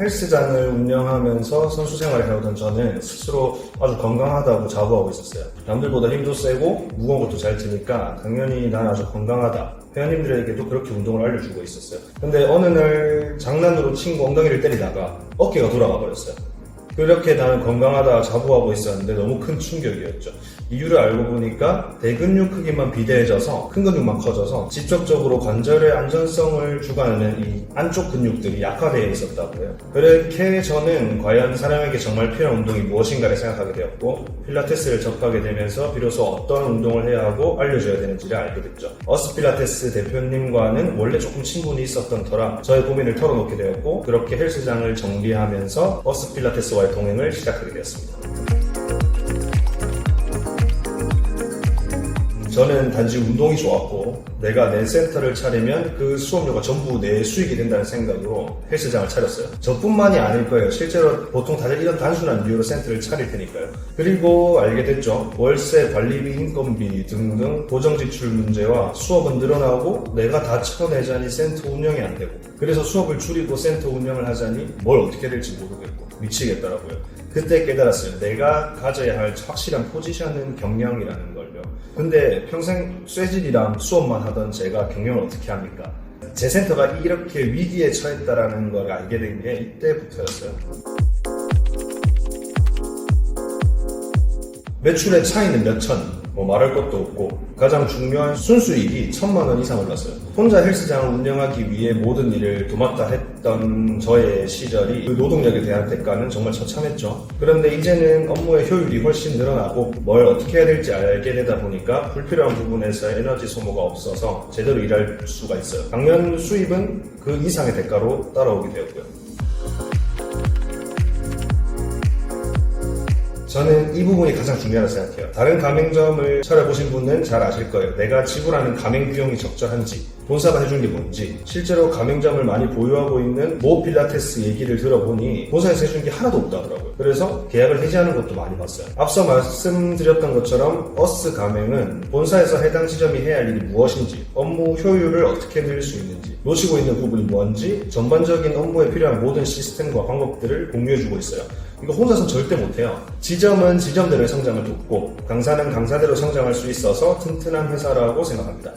헬스장을 운영하면서 선수 생활을 해오던 저는 스스로 아주 건강하다고 자부하고 있었어요. 남들보다 힘도 세고 무거운 것도 잘 드니까 당연히 난 아주 건강하다. 회원님들에게도 그렇게 운동을 알려주고 있었어요. 근데 어느 날 장난으로 친구 엉덩이를 때리다가 어깨가 돌아가 버렸어요. 그렇게 나는 건강하다 자부하고 있었는데 너무 큰 충격이었죠. 이유를 알고 보니까 대근육 크기만 비대해져서 큰 근육만 커져서 직접적으로 관절의 안전성을 주관하는 이 안쪽 근육들이 약화되어 있었다고 해요. 그렇게 저는 과연 사람에게 정말 필요한 운동이 무엇인가를 생각하게 되었고 필라테스를 접하게 되면서 비로소 어떤 운동을 해야 하고 알려줘야 되는지를 알게 됐죠. 어스 필라테스 대표님과는 원래 조금 친분이 있었던 터라 저의 고민을 털어놓게 되었고 그렇게 헬스장을 정비하면서 어스 필라테스와 의 동행을 시작하게 되었습니다. 저는 단지 운동이 좋았고 내가 내 센터를 차리면 그 수업료가 전부 내 수익이 된다는 생각으로 헬스장을 차렸어요. 저뿐만이 아닐 거예요. 실제로 보통 다들 이런 단순한 이유로 센터를 차릴 테니까요. 그리고 알게 됐죠. 월세, 관리비, 인건비 등등 고정 지출 문제와 수업은 늘어나고 내가 다 쳐내자니 센터 운영이 안 되고 그래서 수업을 줄이고 센터 운영을 하자니 뭘 어떻게 될지 모르겠고 미치겠더라고요. 그때 깨달았어요. 내가 가져야 할 확실한 포지션은 경영이라는 걸요. 근데 평생 쇠질이랑 수업만 하던 제가 경영을 어떻게 합니까? 제 센터가 이렇게 위기에 처했다라는 걸 알게 된 게 이때부터였어요. 매출의 차이는 몇 천, 뭐 말할 것도 없고 가장 중요한 순수익이 천만 원 이상 올랐어요. 혼자 헬스장을 운영하기 위해 모든 일을 도맡아 했던 저의 시절이 그 노동력에 대한 대가는 정말 처참했죠. 그런데 이제는 업무의 효율이 훨씬 늘어나고 뭘 어떻게 해야 될지 알게 되다 보니까 불필요한 부분에서 에너지 소모가 없어서 제대로 일할 수가 있어요. 당연 수입은 그 이상의 대가로 따라오게 되었고요. 저는 이 부분이 가장 중요하다고 생각해요. 다른 가맹점을 차려보신 분은 잘 아실 거예요. 내가 지불하는 가맹 비용이 적절한지, 본사가 해준 게 뭔지, 실제로 가맹점을 많이 보유하고 있는 모 필라테스 얘기를 들어보니 본사에서 해준 게 하나도 없다더라고요. 그래서 계약을 해지하는 것도 많이 봤어요. 앞서 말씀드렸던 것처럼 어스 가맹은 본사에서 해당 지점이 해야 할 일이 무엇인지, 업무 효율을 어떻게 늘릴 수 있는지, 놓치고 있는 부분이 뭔지, 전반적인 업무에 필요한 모든 시스템과 방법들을 공유해주고 있어요. 이거 혼자서 절대 못해요. 지점은 지점대로의 성장을 돕고 강사는 강사대로 성장할 수 있어서 튼튼한 회사라고 생각합니다.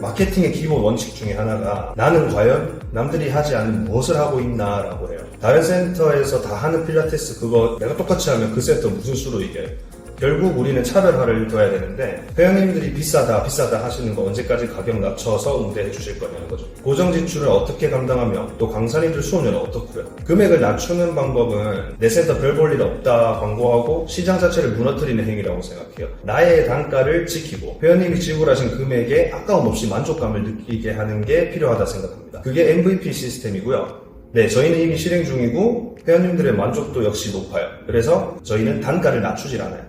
마케팅의 기본 원칙 중에 하나가 나는 과연 남들이 하지 않는 무엇을 하고 있나라고 해요. 다른 센터에서 다 하는 필라테스 그거 내가 똑같이 하면 그 센터 무슨 수로 이겨요? 결국 우리는 차별화를 둬야 되는데 회원님들이 비싸다 비싸다 하시는 거 언제까지 가격 낮춰서 응대해 주실 거냐는 거죠. 고정 지출을 어떻게 감당하며 또 강사님들 수업료는 어떻고요. 금액을 낮추는 방법은 내 센터 별 볼 일 없다 광고하고 시장 자체를 무너뜨리는 행위라고 생각해요. 나의 단가를 지키고 회원님이 지불하신 금액에 아까움 없이 만족감을 느끼게 하는 게 필요하다 생각합니다. 그게 MVP 시스템이고요. 네, 저희는 이미 실행 중이고 회원님들의 만족도 역시 높아요. 그래서 저희는 단가를 낮추질 않아요.